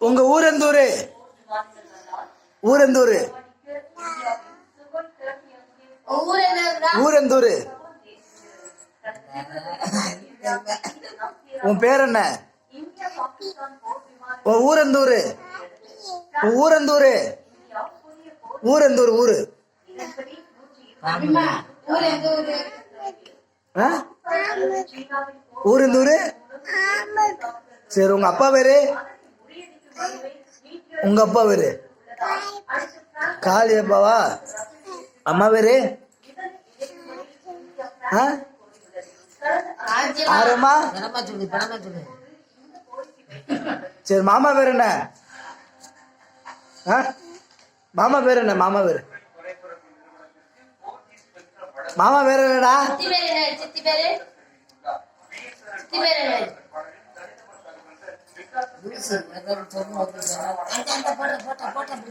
உங்க ஊர் எந்த ஊரு ஊர் எந்த ஊரு ஊர் எந்த ஊரு உன் பேர் என்ன உன் ஊர் எந்த ஊரு உன் ஊர் எந்த ஊரு. ஊர் எந்த ஊரு ஊரு ஊரு ஊர் எந்த ஊரு சரி உங்க அப்பா பேரு? உங்க அப்பா பேரு காளி அப்பாவா அம்மா பேரு ஆரம்மா சரி மாமா பேர் என்ன? மாமா பேர் என்ன? மாமா பேரு? மாமா பேர் என்னடா? சித்தி பேர் என்ன சித்தி பேரு சித்தி பேர் என்ன லூசு, ஏதோ